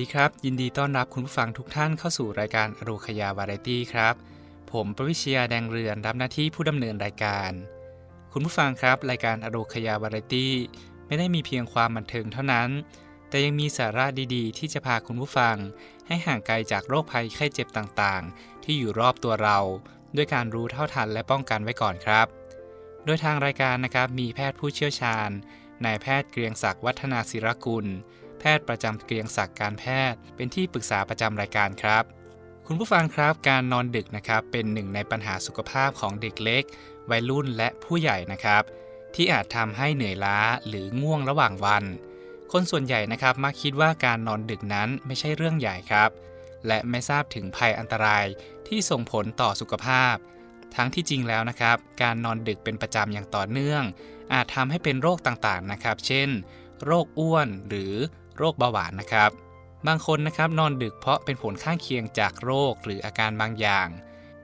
ดีครับ ยินดีต้อนรับคุณผู้ฟังทุกท่านเข้าสู่รายการอโรคยาวาไรตี้ครับ ผมประวิเชียแดงเรือนรับหน้าที่ผู้ดำเนินรายการ คุณผู้ฟังครับ รายการอโรคยาวาไรตี้ไม่ได้มีเพียงความบันเทิงเท่านั้น แต่ยังมีสาระดีๆ ที่จะพาคุณผู้ฟัง ให้ห่างไกลจากโรคภัยไข้เจ็บต่างๆ ที่อยู่รอบตัวเรา ด้วยการรู้เท่าทันและป้องกันไว้ก่อนครับ โดยทางรายการนะครับมีแพทย์ผู้เชี่ยวชาญนายแพทย์เกรียงศักดิ์วัฒนาศิรกุล แพทย์ประจำเกรียงศักดิ์การแพทย์ เป็นที่ปรึกษาประจำรายการครับ คุณผู้ฟังครับการนอนดึกนะครับเป็นหนึ่งในปัญหาสุขภาพของเด็กเล็ก วัยรุ่นและผู้ใหญ่นะครับ ที่อาจทำให้เหนื่อยล้าหรือง่วงระหว่างวัน คนส่วนใหญ่นะครับมักคิดว่าการนอนดึกนั้นไม่ใช่เรื่องใหญ่ครับ และไม่ทราบถึงภัยอันตรายที่ส่งผลต่อสุขภาพ ทั้งที่จริงแล้วนะครับ การนอนดึกเป็นประจำอย่างต่อเนื่อง อาจทำให้เป็นโรคต่างๆนะครับ เช่น โรคอ้วนหรือ โรคเบาหวานนะครับ บางคนนะครับนอนดึกเพราะเป็นผลข้างเคียงจากโรคหรืออาการบางอย่าง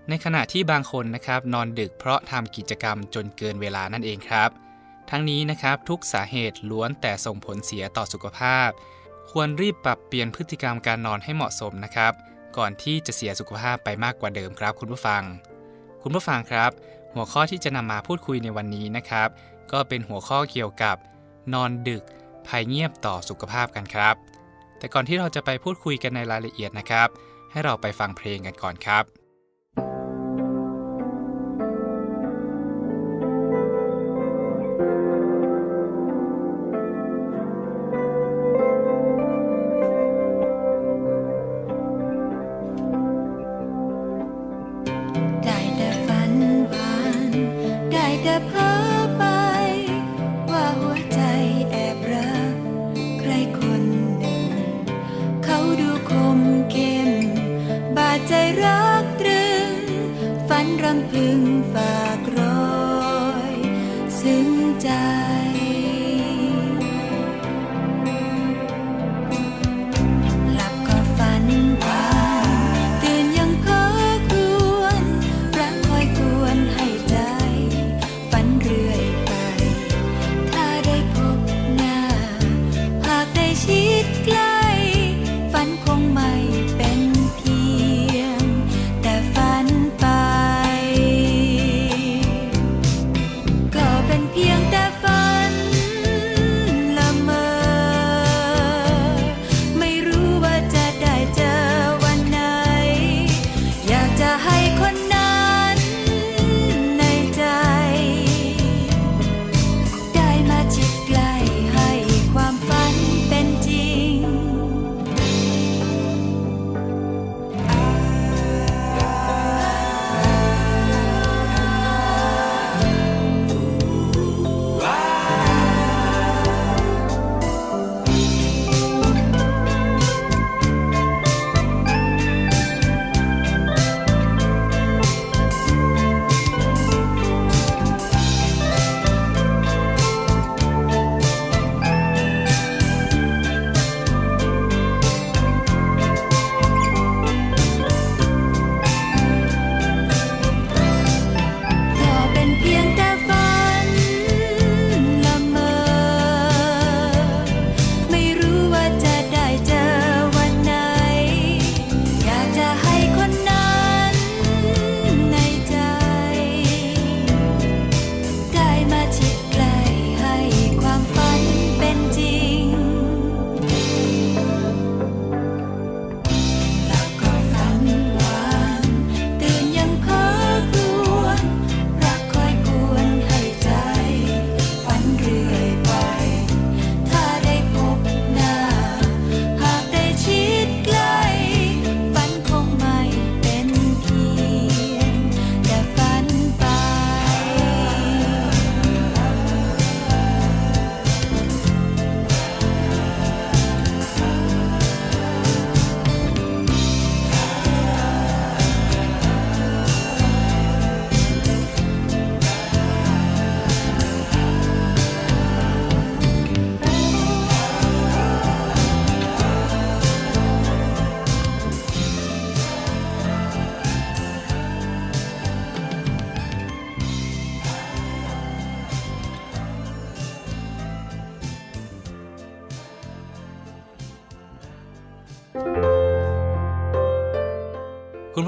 ในขณะที่บางคนนะครับนอนดึกเพราะทำกิจกรรมจนเกินเวลานั่นเองครับ ทั้งนี้นะครับทุกสาเหตุล้วนแต่ส่งผลเสียต่อสุขภาพ ควรรีบปรับเปลี่ยนพฤติกรรมการนอนให้เหมาะสมนะครับ ก่อนที่จะเสียสุขภาพไปมากกว่าเดิมครับ คุณผู้ฟัง คุณผู้ฟังครับ หัวข้อที่จะนำมาพูดคุยในวันนี้นะครับ ก็เป็นหัวข้อเกี่ยวกับ นอนดึก ภัยเงียบต่อสุขภาพกันครับ แต่ก่อนที่เราจะไปพูดคุยกันในรายละเอียดนะครับ ให้เราไปฟังเพลงกันก่อนครับ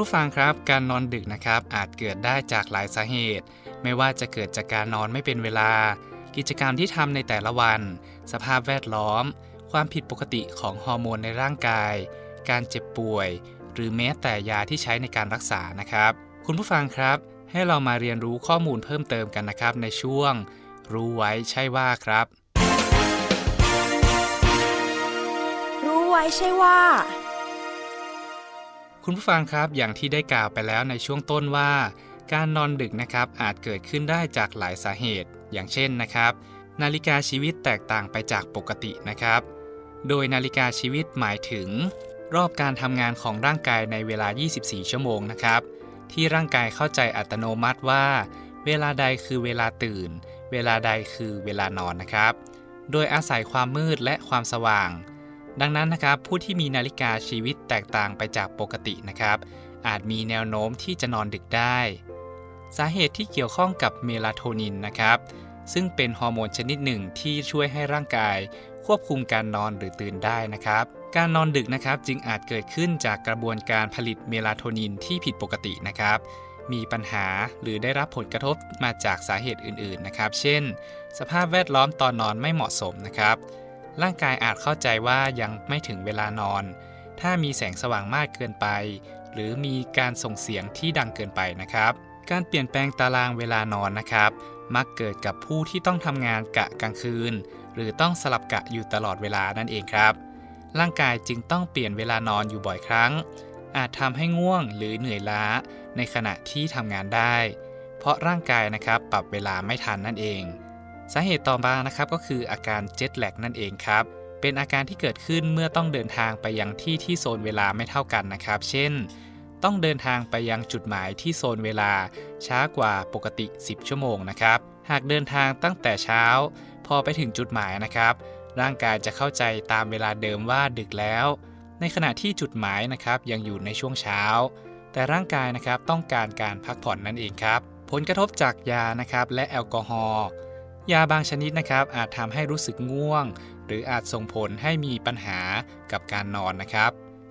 ผู้ฟังครับการนอนดึกนะครับอาจเกิดได้จากหลายสาเหตุ ไม่ว่าจะเกิดจากการนอนไม่เป็นเวลา กิจกรรมที่ทำในแต่ละวัน สภาพแวดล้อม ความผิดปกติของฮอร์โมนในร่างกาย การเจ็บป่วย หรือแม้แต่ยาที่ใช้ในการรักษานะครับ คุณผู้ฟังครับ ให้เรามาเรียนรู้ข้อมูลเพิ่มเติมกันนะครับ ในช่วง รู้ไว้ใช่ว่าครับ รู้ไว้ใช่ว่า คุณผู้ฟังครับอย่างที่ได้กล่าวไปแล้วในช่วงต้นว่า การนอนดึกนะครับอาจเกิดขึ้นได้จากหลายสาเหตุ อย่างเช่นนะครับ นาฬิกาชีวิตแตกต่างไปจากปกตินะครับ โดยนาฬิกาชีวิตหมายถึง รอบการทำงานของร่างกายในเวลา 24 ชั่วโมงนะครับ ที่ร่างกายเข้าใจอัตโนมัติว่า เวลาใดคือเวลาตื่น เวลาใดคือเวลานอนนะครับ โดยอาศัยความมืดและความสว่าง ดังนั้นนะครับผู้ที่มีนาฬิกาชีวิตแตกต่างไปจากปกตินะครับ อาจมีแนวโน้มที่จะนอนดึกได้ สาเหตุที่เกี่ยวข้องกับเมลาโทนินนะครับซึ่งเป็นฮอร์โมนชนิดหนึ่งที่ช่วยให้ร่างกาย ควบคุมการนอนหรือตื่นได้นะครับ การนอนดึกนะครับจึงอาจเกิดขึ้นจากกระบวนการผลิตเมลาโทนินที่ผิดปกตินะครับ มีปัญหาหรือได้รับผลกระทบมาจากสาเหตุอื่นๆนะครับ เช่น สภาพแวดล้อมตอนนอนไม่เหมาะสมนะครับ ร่างกายอาจเข้าใจว่ายังไม่ถึงเวลานอน ถ้ามีแสงสว่างมากเกินไป หรือมีการส่งเสียงที่ดังเกินไปนะครับ การเปลี่ยนแปลงตารางเวลานอนนะครับ มักเกิดกับผู้ที่ต้องทำงานกะกลางคืน หรือต้องสลับกะอยู่ตลอดเวลานั่นเองครับ ร่างกายจึงต้องเปลี่ยนเวลานอนอยู่บ่อยครั้ง อาจทำให้ง่วงหรือเหนื่อยล้าในขณะที่ทำงานได้ เพราะร่างกายนะครับปรับเวลาไม่ทันนั่นเอง สาเหตุต่อมานะครับก็คืออาการเจ็ตแลกนั่นเองครับ เป็นอาการที่เกิดขึ้นเมื่อต้องเดินทางไปยังที่ที่โซนเวลาไม่เท่ากันนะครับ เช่น ต้องเดินทางไปยังจุดหมายที่โซนเวลา ช้ากว่าปกติ 10 ชั่วโมงนะครับ หากเดินทางตั้งแต่เช้า พอไปถึงจุดหมายนะครับ ร่างกายจะเข้าใจตามเวลาเดิมว่าดึกแล้ว ในขณะที่จุดหมายนะครับยังอยู่ในช่วงเช้า แต่ร่างกายนะครับต้องการการพักผ่อนนั่นเองครับ ผลกระทบจากยานะครับและแอลกอฮอล์ ยาบางชนิดนะครับอาจทำให้รู้สึกง่วง หรืออาจส่งผลให้มีปัญหากับการนอนนะครับ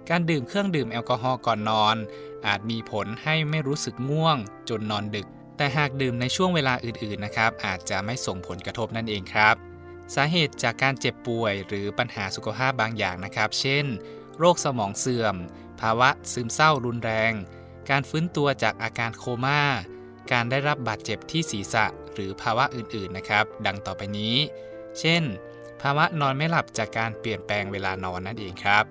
การดื่มเครื่องดื่มแอลกอฮอล์ก่อนนอน อาจมีผลให้ไม่รู้สึกง่วง จนนอนดึก แต่หากดื่มในช่วงเวลาอื่นๆนะครับ อาจจะไม่ส่งผลกระทบนั่นเองครับ สาเหตุจากการเจ็บป่วยหรือปัญหาสุขภาพบางอย่างนะครับ เช่น โรคสมองเสื่อม ภาวะซึมเศร้ารุนแรง การฟื้นตัวจากอาการโคม่าการได้รับบาดเจ็บที่ศีรษะ หรือภาวะอื่น ๆ นะครับ ดังต่อไปนี้ เช่น ภาวะนอนไม่หลับจากการเปลี่ยนแปลงเวลานอนนั่นเองครับ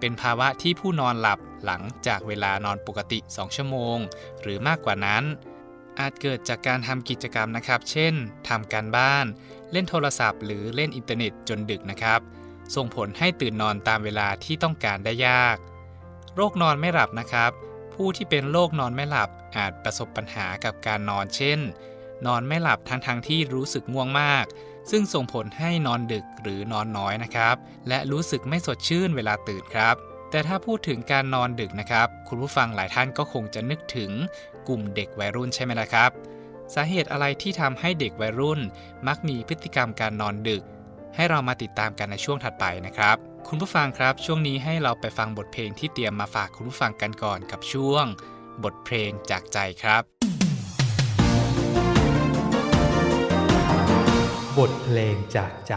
เป็นภาวะที่ผู้นอนหลับหลังจากเวลานอนปกติ 2 ชั่วโมง หรือมากกว่านั้น อาจเกิดจากการทำกิจกรรมนะครับ เช่นทำการบ้าน เล่นโทรศัพท์ หรือเล่นอินเทอร์เน็ตจนดึกนะครับ ส่งผลให้ตื่นนอนตามเวลาที่ต้องการได้ยาก โรคนอนไม่หลับนะครับผู้ที่เป็นโรคนอนไม่หลับอาจประสบปัญหากับการนอนเช่น นอนไม่หลับทั้งทงๆที่รู้สึกง่วงมาก ซึ่งส่งผลให้นอนดึกหรือนอนน้อยนะครับ และรู้สึกไม่สดชื่นเวลาตื่นครับ แต่ถ้าพูดถึงการนอนดึกนะครับ คุณผู้ฟังหลายท่านก็คงจะนึกถึงกลุ่มเด็กวัยรุ่นใช่ไหมล่ะครับ สาเหตุอะไรที่ทำให้เด็กวัยรุ่น มักมีพฤติกรรมการนอนดึก ให้เรามาติดตามกันในช่วงถัดไปนะครับคุณผู้ฟังครับ ช่วงนี้ให้เราไปฟังบทเพลงที่เตรียมมาฝากคุณผู้ฟังกันก่อนกับช่วง บทเพลงจากใจครับ เพลงจากใจ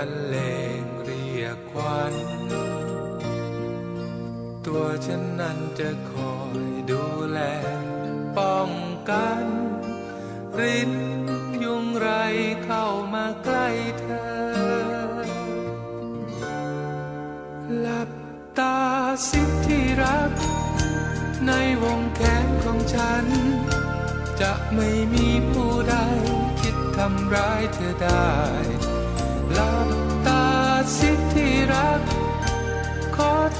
รรเลงเรียกขวัญตัวฉันนั้นจะคอยดูแล ป้องกันรินยุงไรเข้ามาใกล้เธอ หลับตาสิที่รัก ในวงแขนของฉัน จะไม่มีผู้ใดคิดทำร้ายเธอได้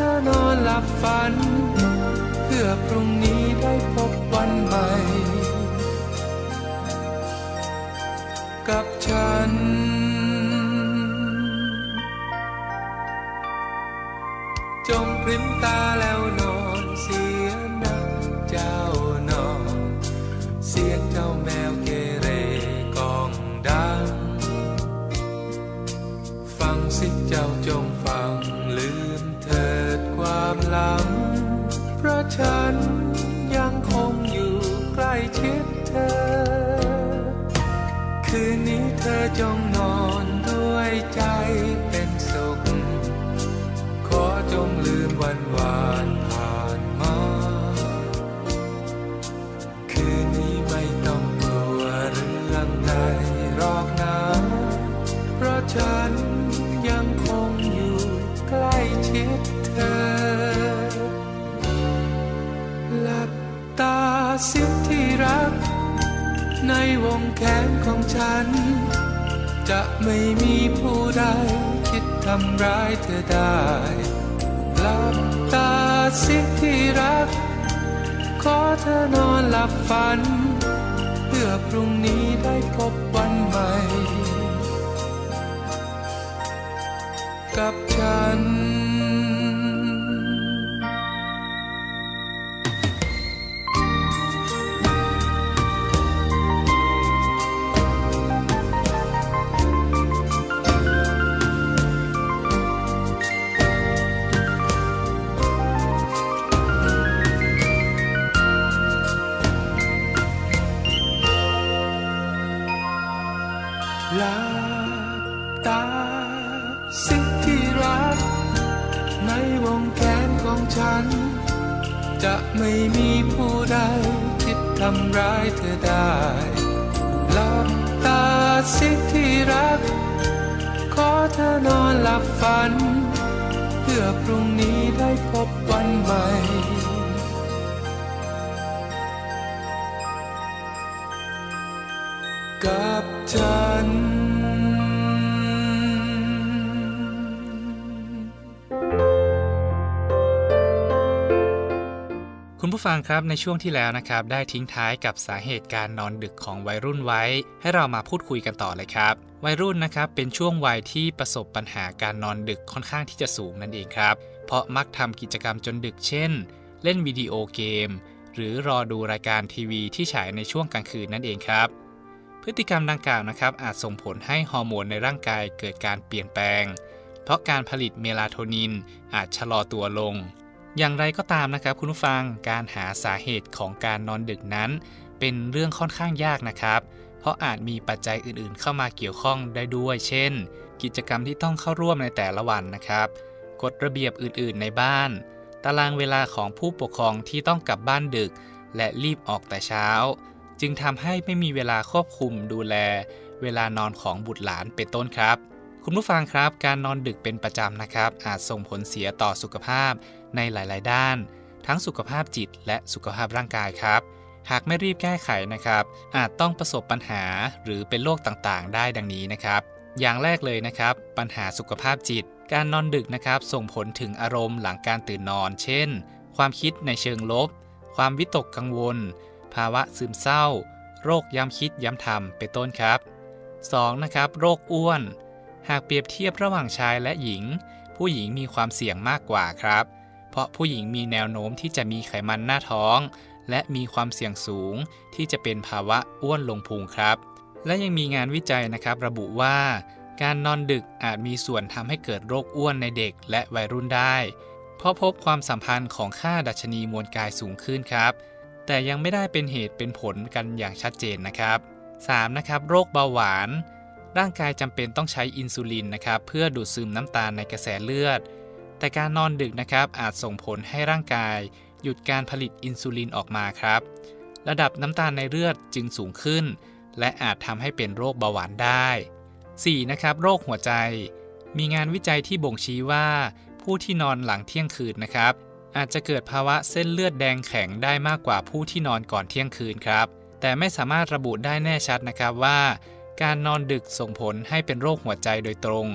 ธอนอนหลับฝัน เพื่อพรุ่งนี้ได้พบวันใหม่ กับฉันจงพริมตาำร้ายเธอได้หลับตาสิที่รัก ขอเธอนอนหลับฝัน เพื่อพรุ่งนี้ได้พบวันใหม่ กับฉัน คุณผู้ฟังครับในช่วงที่แล้วนะครับ ได้ทิ้งท้ายกับสาเหตุการนอนดึกของวัยรุ่นไว้ ให้เรามาพูดคุยกันต่อเลยครับ วัยรุ่นนะครับเป็นช่วงวัยที่ประสบปัญหาการนอนดึกค่อนข้างที่จะสูงนั่นเองครับ เพราะมักทำกิจกรรมจนดึกเช่น เล่นวิดีโอเกม หรือรอดูรายการทีวีที่ฉายในช่วงกลางคืนนั่นเองครับ พฤติกรรมดังกล่าวนะครับอาจส่งผลให้ฮอร์โมนในร่างกายเกิดการเปลี่ยนแปลง เพราะการผลิตเมลาโทนินอาจชะลอตัวลง อย่างไรก็ตามนะครับคุณผู้ฟังการหาสาเหตุของการนอนดึกนั้น เป็นเรื่องค่อนข้างยากนะครับ เพราะอาจมีปัจจัยอื่นๆ เข้ามาเกี่ยวข้องได้ด้วย เช่น กิจกรรมที่ต้องเข้าร่วมในแต่ละวันนะครับกฎระเบียบอื่นๆ ในบ้าน ตารางเวลาของผู้ปกครองที่ต้องกลับบ้านดึก และรีบออกแต่เช้า จึงทำให้ไม่มีเวลาควบคุมดูแล เวลานอนของบุตรหลานเป็นต้นครับ คุณผู้ฟังครับ การนอนดึกเป็นประจำนะครับ อาจส่งผลเสียต่อสุขภาพ ในหลาย ๆ ด้าน ทั้งสุขภาพจิตและสุขภาพร่างกายครับ หากไม่รีบแก้ไขนะครับ อาจต้องประสบปัญหาหรือเป็นโรคต่างๆ ได้ดังนี้นะครับ อย่างแรกเลยนะครับ ปัญหาสุขภาพจิต การนอนดึกนะครับ ส่งผลถึงอารมณ์หลังการตื่นนอน เช่น ความคิดในเชิงลบ ความวิตกกังวล ภาวะซึมเศร้า โรคย้ำคิดย้ำทำเป็นต้นครับ 2. นะครับ โรคอ้วน หากเปรียบเทียบระหว่างชายและหญิง ผู้หญิงมีความเสี่ยงมากกว่าครับ เพราะผู้หญิงมีแนวโน้มที่จะมีไขมันหน้าท้อง และมีความเสี่ยงสูงที่จะเป็นภาวะอ้วนลงพุงครับ และยังมีงานวิจัยนะครับ ระบุว่า การนอนดึกอาจมีส่วนทำให้เกิดโรคอ้วนในเด็กและวัยรุ่นได้ เพราะพบความสัมพันธ์ของค่าดัชนีมวลกายสูงขึ้นครับ แต่ยังไม่ได้เป็นเหตุเป็นผลกันอย่างชัดเจนนะครับ 3. นะครับโรคเบาหวาน ร่างกายจำเป็นต้องใช้อินซูลินนะครับเพื่อดูดซึมน้ำตาลในกระแสเลือด แต่การนอนดึกนะครับอาจส่งผลให้ร่างกาย หยุดการผลิตอินซูลินออกมาครับ ระดับน้ำตาลในเลือดจึงสูงขึ้น และอาจทำให้เป็นโรคเบาหวานได้ 4. นะครับโรคหัวใจ มีงานวิจัยที่บ่งชี้ว่า ผู้ที่นอนหลังเที่ยงคืนนะครับ อาจจะเกิดภาวะเส้นเลือดแดงแข็งได้มากกว่าผู้ที่นอนก่อนเที่ยงคืนครับ แต่ไม่สามารถระบุได้แน่ชัดนะครับว่า การนอนดึกส่งผลให้เป็นโรคหัวใจโดยตรง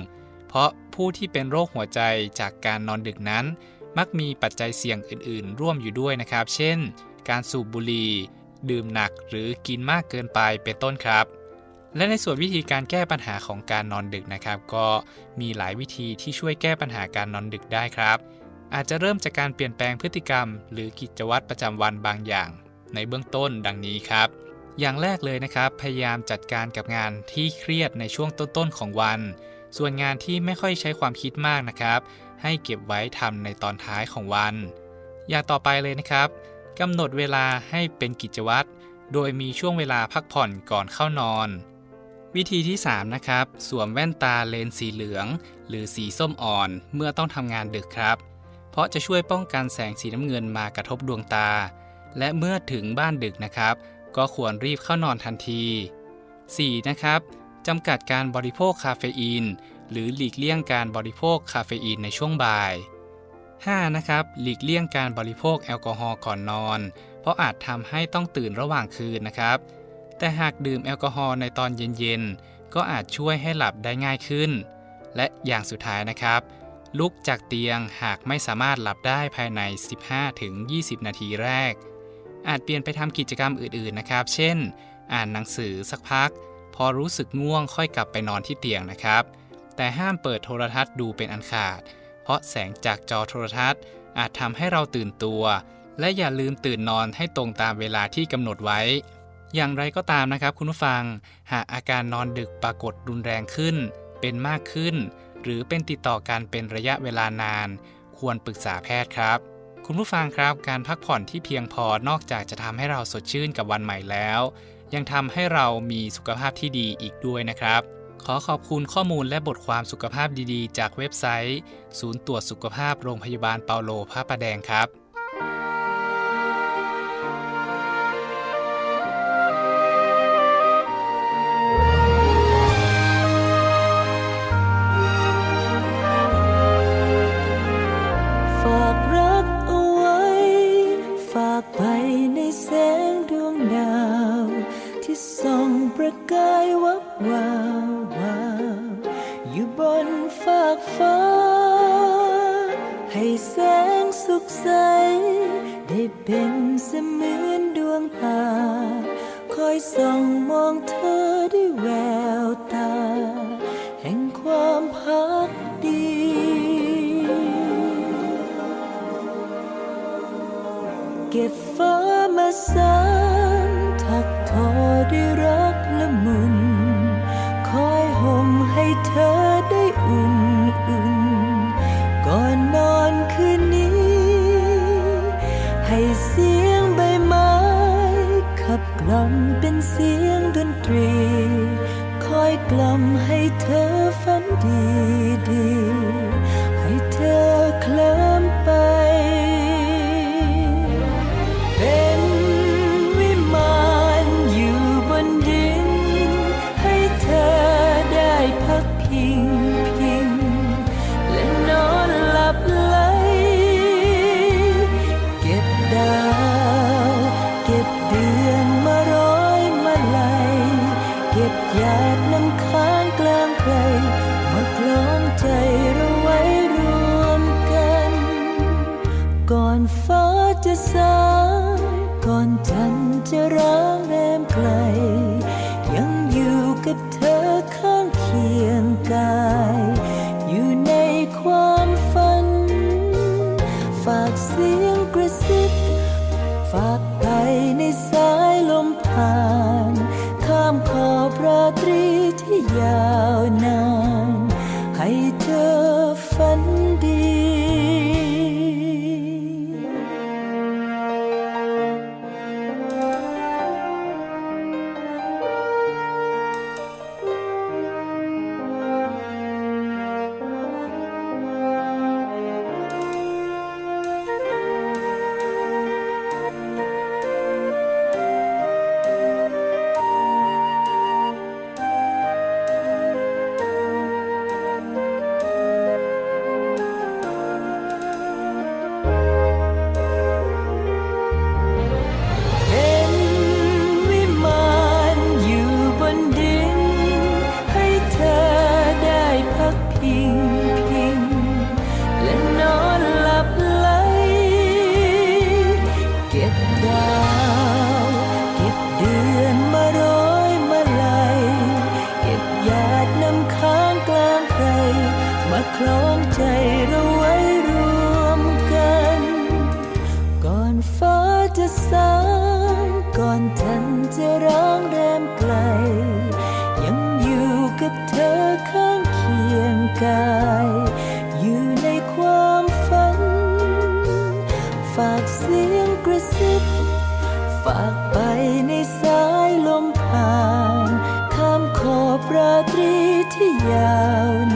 ราะผู้ที่เป็นโรคหัวใจจากการนอนดึกนั้น มักมีปัจจัยเสี่ยงอื่น ๆ ร่วมอยู่ด้วยนะครับ เช่น การสูบบุหรี่ ดื่มหนักหรือกินมากเกินไปเป็นต้นครับ และในส่วนวิธีการแก้ปัญหาของการนอนดึกนะครับ ก็มีหลายวิธีที่ช่วยแก้ปัญหาการนอนดึกได้ครับ อาจจะเริ่มจากการเปลี่ยนแปลงพฤติกรรม หรือกิจวัตรประจำวันบางอย่าง ในเบื้องต้นดังนี้ครับอย่างแรกเลยนะครับ พยายามจัดการกับงานที่เครียดในช่วงต้นๆของวัน ส่วนงานที่ไม่ค่อยใช้ความคิดมากนะครับ ให้เก็บไว้ทำในตอนท้ายของวัน อย่างต่อไปเลยนะครับกำหนดเวลาให้เป็นกิจวัตร โดยมีช่วงเวลาพักผ่อนก่อนเข้านอน วิธีที่ 3 นะครับ สวมแว่นตาเลนส์สีเหลือง หรือสีส้มอ่อนเมื่อต้องทำงานดึกครับ เพราะจะช่วยป้องกันแสงสีน้ำเงินมากระทบดวงตา และเมื่อถึงบ้านดึกนะครับ ก็ควรรีบเข้านอนทันที 4. นะครับ จำกัดการบริโภคคาเฟอีน หรือหลีกเลี่ยงการบริโภคคาเฟอีนในช่วงบ่าย 5. นะครับ หลีกเลี่ยงการบริโภคแอลกอฮอล์ก่อนนอน เพราะอาจทำให้ต้องตื่นระหว่างคืนนะครับ แต่หากดื่มแอลกอฮอล์ในตอนเย็นๆ ก็อาจช่วยให้หลับได้ง่ายขึ้น และอย่างสุดท้ายนะครับ ลุกจากเตียงหากไม่สามารถหลับได้ภายใน 15-20 นาทีแรก อาจเปลี่ยนไปทำกิจกรรมอื่นๆ นะครับ เช่น อ่านหนังสือสักพัก พอรู้สึกง่วงค่อยกลับไปนอนที่เตียงนะครับ แต่ห้ามเปิดโทรทัศน์ดูเป็นอันขาด เพราะแสงจากจอโทรทัศน์ อาจทำให้เราตื่นตัว และอย่าลืมตื่นนอนให้ตรงตามเวลาที่กำหนดไว้ อย่างไรก็ตามนะครับคุณผู้ฟัง หากอาการนอนดึกปรากฏรุนแรงขึ้น เป็นมากขึ้น หรือเป็นติดต่อกันเป็นระยะเวลานาน ควรปรึกษาแพทย์ครับคุณผู้ฟังครับการพักผ่อนที่เพียงพอนอกจากจะทำให้เราสดชื่นกับวันใหม่แล้ว ยังทำให้เรามีสุขภาพที่ดีอีกด้วยนะครับ ขอขอบคุณข้อมูลและบทความสุขภาพดีๆ จากเว็บไซต์ ศูนย์ตรวจสุขภาพโรงพยาบาลเปาโลพระประแดงครับ เราไว้รวมกัน ก่อนฟ้าจะสางก่อนจันจะร้องแรมไกล ยังอยู่กับเธอข้างเคียงกาย อยู่ในความฝัน ฝากเสียงกระซิบ ฝากไปในสายลมผ่าน ข้ามขอบราตรีที่ยาวน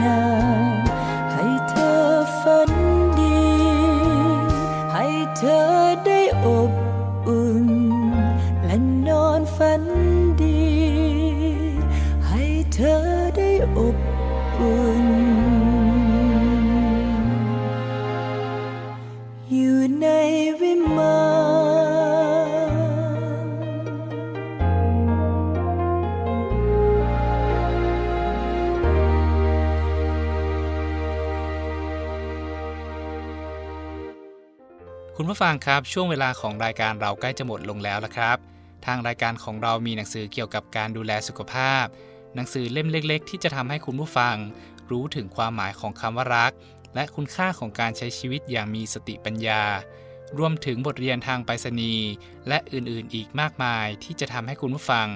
คุณผู้ฟังครับช่วงเวลาของรายการเราใกล้จะหมดลงแล้วละครับ ทางรายการของเรามีหนังสือเกี่ยวกับการดูแลสุขภาพ หนังสือเล่มเล็ก ๆ ที่จะทำให้คุณผู้ฟัง รู้ถึงความหมายของคำว่ารัก และคุณค่าของการใช้ชีวิตอย่างมีสติปัญญา รวมถึงบทเรียนทางไปรษณีย์และอื่นๆ อีกมากมายที่จะทำให้คุณผู้ฟัง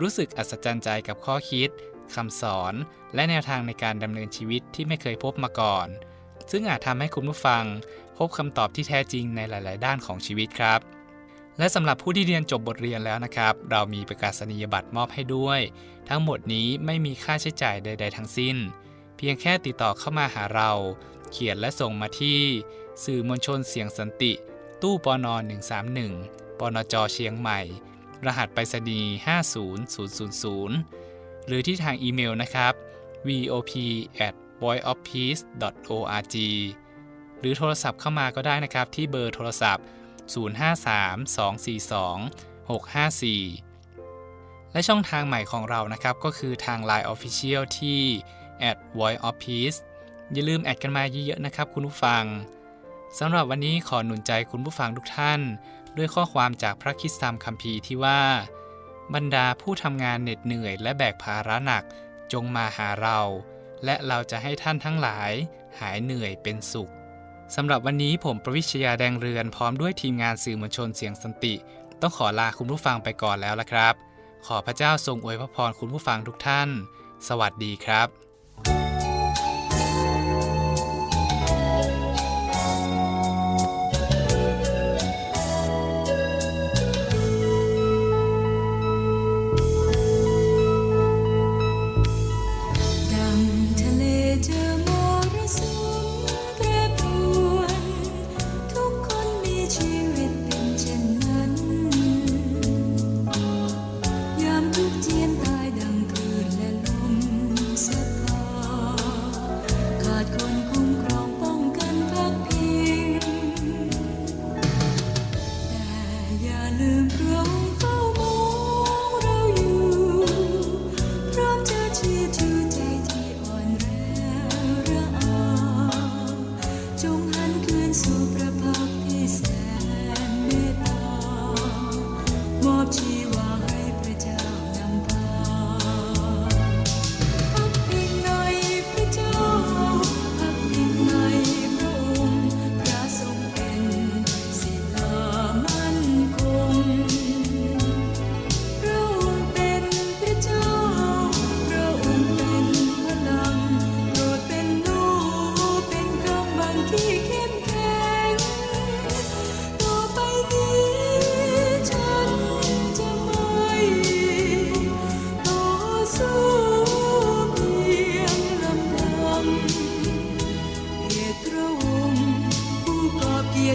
รู้สึกอัศจรรย์ใจกับข้อคิดคำสอน และแนวทางในการดำเนินชีวิตที่ไม่เคยพบมาก่อน ซึ่งอาจทำให้คุณผู้ฟัง พบคำตอบที่แท้จริงในหลาย ๆ ด้านของชีวิตครับ และสำหรับผู้ที่เรียนจบบทเรียนแล้วนะครับ เรามีประกาศนียบัตรมอบให้ด้วย ทั้งหมดนี้ไม่มีค่าใช้จ่ายใด ๆ ทั้งสิ้น เพียงแค่ติดต่อเข้ามาหาเรา เขียนและส่งมาที่ สื่อมวลชนเสียงสันติ ตู้ปน131ปนจเชียงใหม่ รหัสไปรษณีย์50000 หรือที่ทางอีเมลนะครับ vop voiceofpeace.org หรือโทรศัพท์เข้ามาก็ได้นะครับ ที่เบอร์โทรศัพท์ 053-242-654 และช่องทางใหม่ของเรานะครับ ก็คือทาง Line Official ที่ voice of peace อย่าลืมแอดกันมาเยอะๆนะครับ คุณผู้ฟังสำหรับวันนี้ขอหนุนใจคุณผู้ฟังทุกท่าน ด้วยข้อความจากพระคริสตธรรมคัมภีร์ที่ว่า บรรดาผู้ทำงานเหน็ดเหนื่อยและแบกภาระหนักจงมาหาเรา และเราจะให้ท่านทั้งหลายหายเหนื่อยเป็นสุขสำหรับวันนี้ผมประวิชยาแดงเรือนพร้อมด้วยทีมงานสื่อมวลชนเสียงสันติ ต้องขอลาคุณผู้ฟังไปก่อนแล้วละครับ ขอพระเจ้าทรงอวยพระพรคุณผู้ฟังทุกท่าน สวัสดีครับ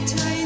อ